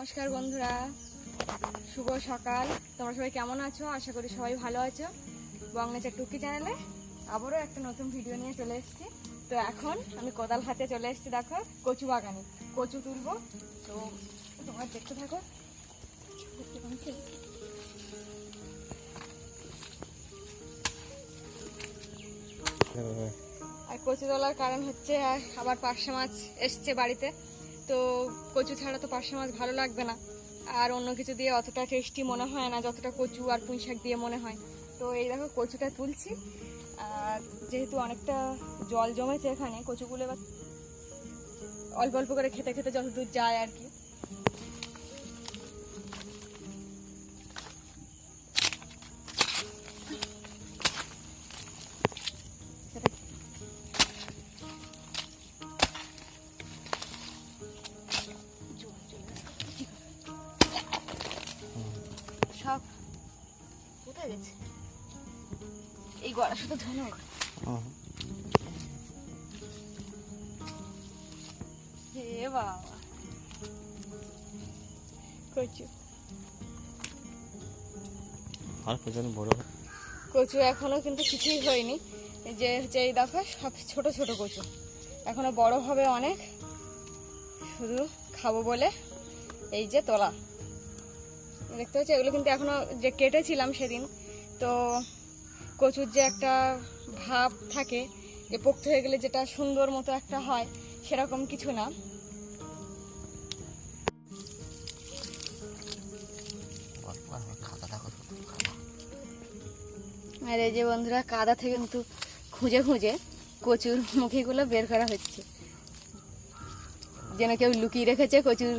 নমস্কার বন্ধুরা। শুভ সকাল। তোমরা সবাই কেমন আছো? আশা করি সবাই ভালো আছো। বংনেচার টুকি চ্যানেলে আবারও একটা নতুন ভিডিও নিয়ে চলে এসেছি। তো এখন আমি কোদাল হাতে চলে এসেছি দেখো কচু বাগানে। কচু তুলবো। তো তোমরা দেখতে থাকো। আর কচু তোলার কারণ হচ্ছে আবার পার্শে মাছ এসছে বাড়িতে। তো কচু ছাড়া তো পার্শে মাছ ভালো লাগবে না। আর অন্য কিছু দিয়ে অতটা টেস্টি মনে হয় না, যতটা কচু আর পুঁই শাক দিয়ে মনে হয়। তো এই দেখো কচুটা তুলছি। আর যেহেতু অনেকটা জল জমেছে এখানে, কচুগুলো এবার অল্প অল্প করে খেতে খেতে যতদূর যায় আর কি। কোথায় গেছে? এই গলা শুধু হে বাবা। কচু। আর পেছনে বড় কচু এখনও কিন্তু কিছুই হয়নি। যে হচ্ছে এই দেখো সব ছোট ছোট কচু। এখনও বড় হবে অনেক। শুধু খাব বলে এই যে তোলা। দেখতে পাচ্ছি এগুলো কিন্তু এখনও যে কেটেছিলাম সেদিন, তো কচুর যে একটা ভাব থাকে, যে পোক্ত হয়ে গেলে যেটা সুন্দর মতো একটা হয়, সেরকম কিছু না। আর এই যে বন্ধুরা, কাদা থেকে কিন্তু খুঁজে খুঁজে কচুর মুখিগুলো বের করা হচ্ছে। যেন কেউ লুকিয়ে রেখেছে কচুর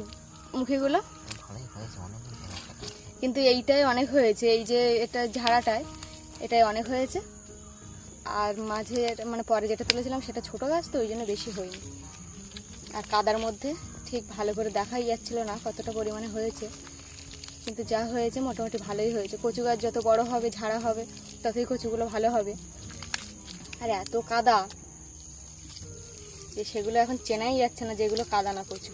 মুখিগুলো। কিন্তু এইটাই অনেক হয়েছে, এই যে এটা ঝাড়াটায়, এটাই অনেক হয়েছে। আর মাঝে মানে পরে যেটা তুলেছিলাম সেটা ছোট গাছ তো, ওই জন্য বেশি হয়নি। আর কাদার মধ্যে ঠিক ভালো করে দেখাই যাচ্ছিল না কতটা পরিমাণে হয়েছে। কিন্তু যা হয়েছে মোটামুটি ভালোই হয়েছে। কচু গাছ যত বড় হবে, ঝাড়া হবে, ততই কচুগুলো ভালো হবে। আর এত কাদা যে সেগুলো এখন চেনাই যাচ্ছে না যেগুলো কাদা না কচু।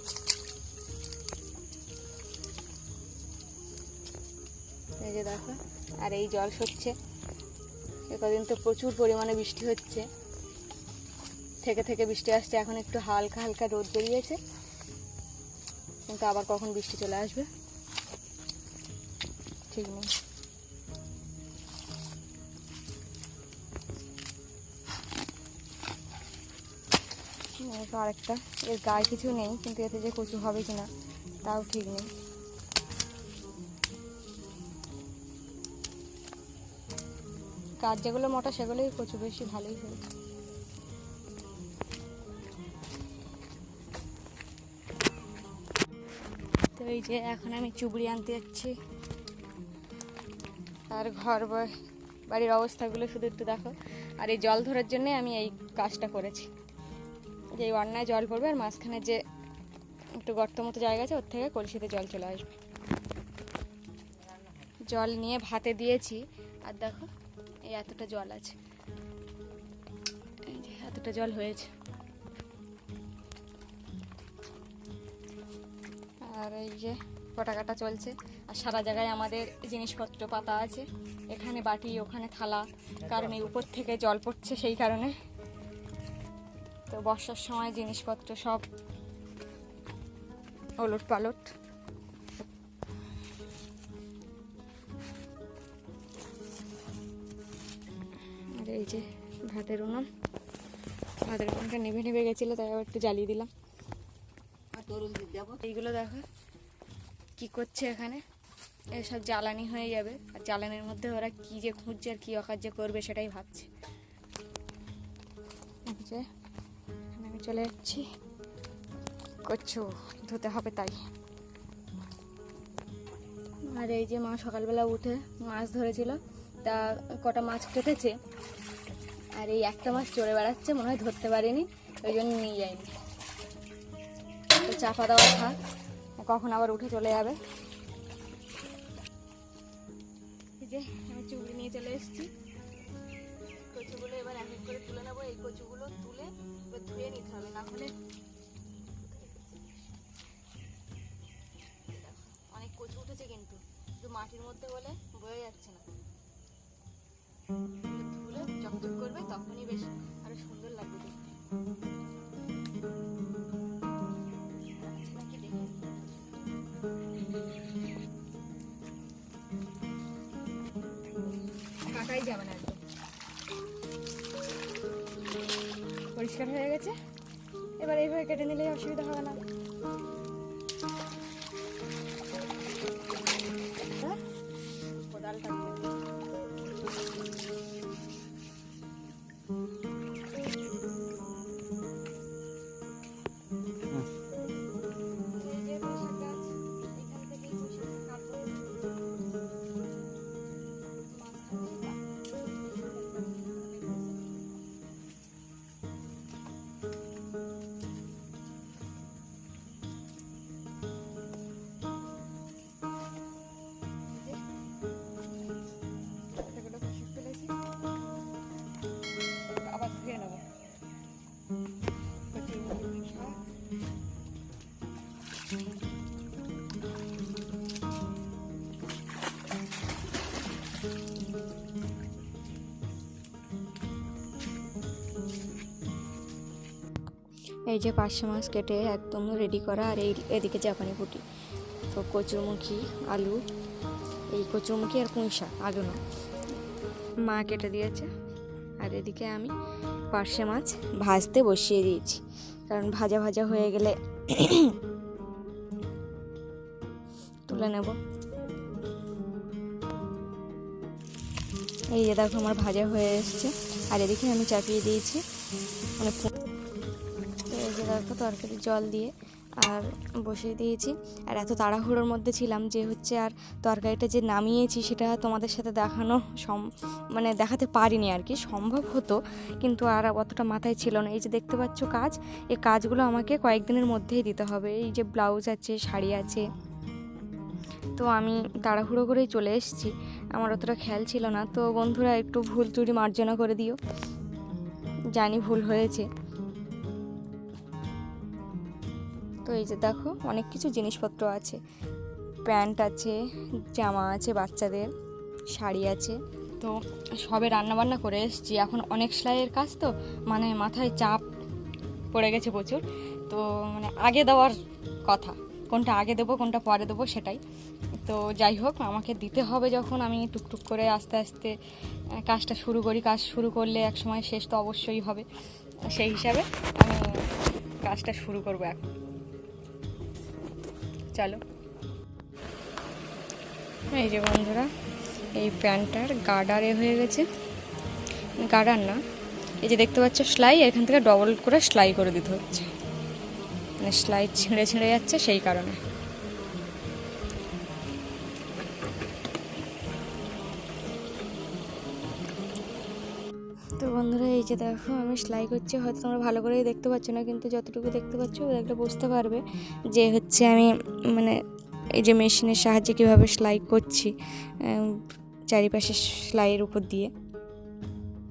এই যে দেখো, আর এই জল সরছে। কদিন তো প্রচুর পরিমাণে বৃষ্টি হচ্ছে। থেকে থেকে বৃষ্টি আসছে, এখন একটু হালকা হালকা রোদ বেরিয়েছে। কিন্তু আবার কখন বৃষ্টি চলে আসবে? ঠিক নেই। আরেকটা এর গায়ে কিছু নেই, কিন্তু এতে যে কচু হবে কিনা, তাও ঠিক নেই। কাজ, যেগুলো মোটা সেগুলোই কচু বেশি ভালোই হয়েছে তো এই যে এখন আমি চুবড়ি আনতে যাচ্ছি। আর ঘর বাড়ির অবস্থাগুলো শুধু একটু দেখো। আর এই জল ধরার জন্যে আমি এই কাজটা করেছি। যে এই অন্যায় জল পড়বে আর মাঝখানে যে একটু গর্ত মতো জায়গা আছে, ওর থেকে কলসিতে জল চলে আসবে। জল নিয়ে ভাতে দিয়েছি। আর দেখো এই এতটা জল আছে। এই যে এতটা জল হয়েছে। আর এই যে কটা চলছে। আর সারা জায়গায় আমাদের জিনিসপত্র পাতা আছে। এখানে বাটি, ওখানে থালা। কারণ এই উপর থেকে জল পড়ছে সেই কারণে। তো বর্ষার সময় জিনিসপত্র সব ওলট পালট। এই যে ভাতের উনুন ভাতের উনুনটা নিভে নিভে গেছিল তাই আবার একটু জ্বালিয়ে দিলাম। এইগুলো দেখো কি করছে এখানে? এসব জ্বালানি হয়ে যাবে। আর জ্বালানির মধ্যে ওরা কি যে খুঁজছে আর কি অকার্য করবে সেটাই ভাবছে। আমি চলে যাচ্ছি। করছ ধুতে হবে তাই। আর এই যে মা সকালবেলা উঠে মাছ ধরেছিল। তা কটা মাছ কেটেছে। আর এই একটা মাছ চড়ে বেড়াচ্ছে, মনে হয় ধরতে পারিনি, ওই জন্য নিয়ে যাইনি তো চাপা দেওয়া থাক, কখন আবার উঠে চলে যাবে। যে, আমি চুবড়ি নিয়ে চলে এসেছি। কচুগুলো এবার এক করে তুলে নেব। এই কচুগুলো তুলে এবার ধুয়ে নিতে হবে, না হলে অনেক কচু উঠেছে কিন্তু মাটির মধ্যে বলে বয়ে যাচ্ছে না। কাটাই যাবে না একদম। পরিষ্কার হয়ে গেছে। এবার এইভাবে কেটে নিলে অসুবিধা হবে না। হ্যাঁ? কোদালটা এই যে পার্শে মাছ কেটে একদম রেডি করা, আর এই এদিকে জাপানি পুটি। তো কচুরমুখী আলু, এই কচুরমুখী আর শাক, আলু না। মা কেটে দিয়েছে, আর এদিকে আমি পার্শে মাছ ভাজতে বসিয়ে দিয়েছি। কারণ ভাজা ভাজা হয়ে গেলে তুলে নেব। এই যে দেখো আমার ভাজা হয়ে এসছে। আর এদিকে আমি চাপিয়ে দিয়েছি। মানে দেখো তরকারি জল দিয়ে আর বসিয়ে দিয়েছি। আর এত তাড়াহুড়োর মধ্যে ছিলাম যে হচ্ছে আর তরকারিটা যে নামিয়েছি সেটা তোমাদের সাথে দেখানো সম মানে দেখাতে পারিনি আর কি, সম্ভব হতো, কিন্তু আর অতটা মাথায় ছিল না। এই যে দেখতে পাচ্ছ কাজ এই কাজগুলো আমাকে কয়েকদিনের মধ্যেই দিতে হবে। এই যে ব্লাউজ আছে, শাড়ি আছে। তো আমি তাড়াহুড়ো করেই চলে এসেছি। আমার অতটা খেয়াল ছিল না। তো বন্ধুরা একটু ভুল ত্রুটি মার্জনা করে দিও। জানি ভুল হয়েছে। তো এই যে দেখো, অনেক কিছু জিনিসপত্র আছে। প্যান্ট আছে, জামা আছে বাচ্চাদের, শাড়ি আছে। তো সবে রান্নাবান্না করে এসেছি। এখন অনেক সেলাইয়ের কাজ তো মানে মাথায় চাপ পড়ে গেছে প্রচুর। তো মানে আগে দেওয়ার কথা, কোনটা আগে দেবো, কোনটা পরে দেবো সেটাই। তো যাই হোক, আমাকে দিতে হবে যখন আমি টুকটুক করে আস্তে আস্তে কাজটা শুরু করি। কাজ শুরু করলে এক সময় শেষ তো অবশ্যই হবে। সেই হিসাবে আমি কাজটা শুরু করব এখন। চলো। এই যে বন্ধুরা, এই প্যান্টটার গার্ডারে হয়ে গেছে। গার্ডার না, এই যে দেখতে পাচ্ছ সেলাই, এখান থেকে ডবল করে সেলাই করে দিতে হচ্ছে। মানে সেলাই ছিঁড়ে ছিঁড়ে যাচ্ছে সেই কারণে। যে দেখো, আমি সেলাই করছি, হয়তো তোমরা ভালো করেই দেখতে পাচ্ছ না, কিন্তু যতটুকু দেখতে পাচ্ছ দেখলে বুঝতে পারবে যে হচ্ছে আমি মানে এই যে মেশিনের সাহায্যে কীভাবে সেলাই করছি চারিপাশে সেলাইয়ের উপর দিয়ে।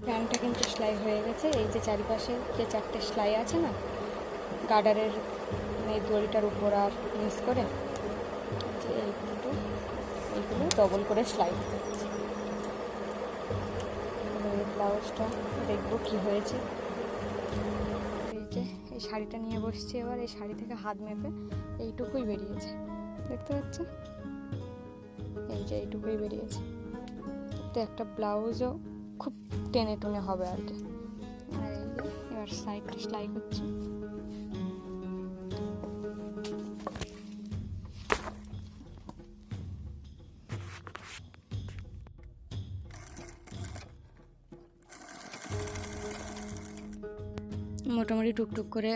প্যান্টটা কিন্তু সেলাই হয়ে গেছে, এই যে চারিপাশে যে চারটে সেলাই আছে না, গার্ডারের এই দড়িটার উপর আর মিস করে যে এই দুটো, এইগুলো ডবল করে সেলাই দিতে হচ্ছে এবার এই ব্লাউজটা দেখব কি হয়েছে। এই শাড়িটা নিয়ে বসছে এবার, এই শাড়ি থেকে হাত মেপে এইটুকুই বেরিয়েছে। দেখতে পাচ্ছ? এই যে এইটুকুই বেরিয়েছে। তো একটা ব্লাউজও খুব টেনে টুনে হবে আর কি। আর এই যে, এবার সাইডটা সেলাই করছি। মোটামুটি টুকটুক করে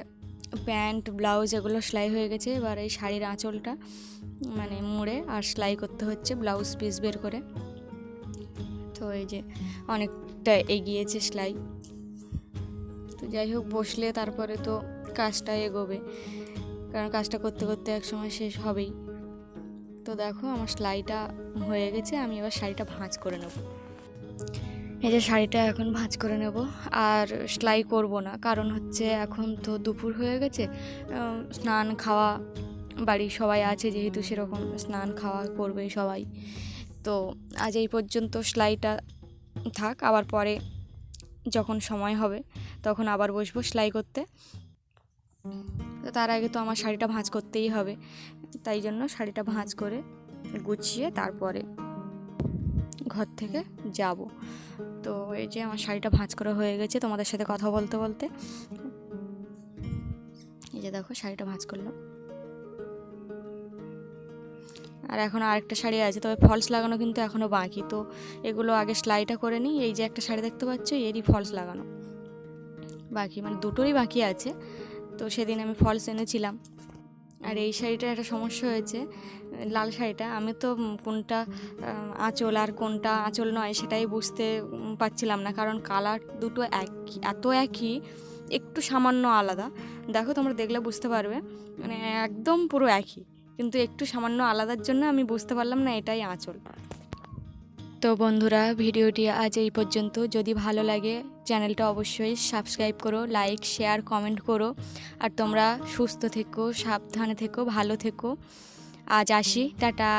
প্যান্ট, ব্লাউজ এগুলো সেলাই হয়ে গেছে। এবার এই শাড়ির আঁচলটা মানে মুড়ে আর সেলাই করতে হচ্ছে ব্লাউজ পিস বের করে। তো এই যে অনেকটা এগিয়েছে সেলাই। তো যাই হোক, বসলে তারপরে তো কাজটা এগোবে। কারণ কাজটা করতে করতে এক সময় শেষ হবেই। তো দেখো, আমার সেলাইটা হয়ে গেছে, আমি এবার শাড়িটা ভাঁজ করে নেব। এই যে শাড়িটা এখন ভাঁজ করে নেব। আর সেলাই করব না, কারণ হচ্ছে এখন তো দুপুর হয়ে গেছে। স্নান খাওয়া বাড়ির সবাই আছে যেহেতু সেরকম স্নান খাওয়া করবে সবাই। তো আজ এই পর্যন্ত সেলাইটা থাক, আবার পরে যখন সময় হবে তখন আবার বসবো সেলাই করতে। তার আগে তো আমার শাড়িটা ভাঁজ করতেই হবে, তাই জন্য শাড়িটা ভাঁজ করে গুছিয়ে তারপরে ঘর থেকে যাব। তো এই যে আমার শাড়িটা ভাঁজ করা হয়ে গেছে তোমাদের সাথে কথা বলতে বলতে। এই যে দেখো শাড়িটা ভাঁজ করলাম। আর এখন আরেকটা শাড়ি আছে, তবে ফলস লাগানো কিন্তু এখনও বাকি। তো এগুলো আগে সেলাইটা করে নিই, এই যে একটা শাড়ি দেখতে পাচ্ছ, এরই ফলস লাগানো। বাকি মানে দুটোরই বাকি আছে, তো সেদিন আমি ফলস এনেছিলাম। আর এই শাড়িটার একটা সমস্যা হয়েছে, লাল শাড়িটা। আমি তো কোনটা আঁচল আর কোনটা আঁচল নয় সেটাই বুঝতে পারছিলাম না, কারণ কালার দুটো একই, এত একই, একটু সামান্য আলাদা। দেখো তোমরা দেখলে বুঝতে পারবে মানে একদম পুরো একই, কিন্তু একটু সামান্য আলাদার জন্য আমি বুঝতে পারলাম না এটাই আঁচল। তো বন্ধুরা, ভিডিওটি আজ এই পর্যন্ত। যদি ভালো লাগে চ্যানেলটা অবশ্যই সাবস্ক্রাইব করো লাইক শেয়ার কমেন্ট করো। আর তোমরা সুস্থ থেকো, সাবধানে থেকো, ভালো থেকো। আজ আসি, টাটা।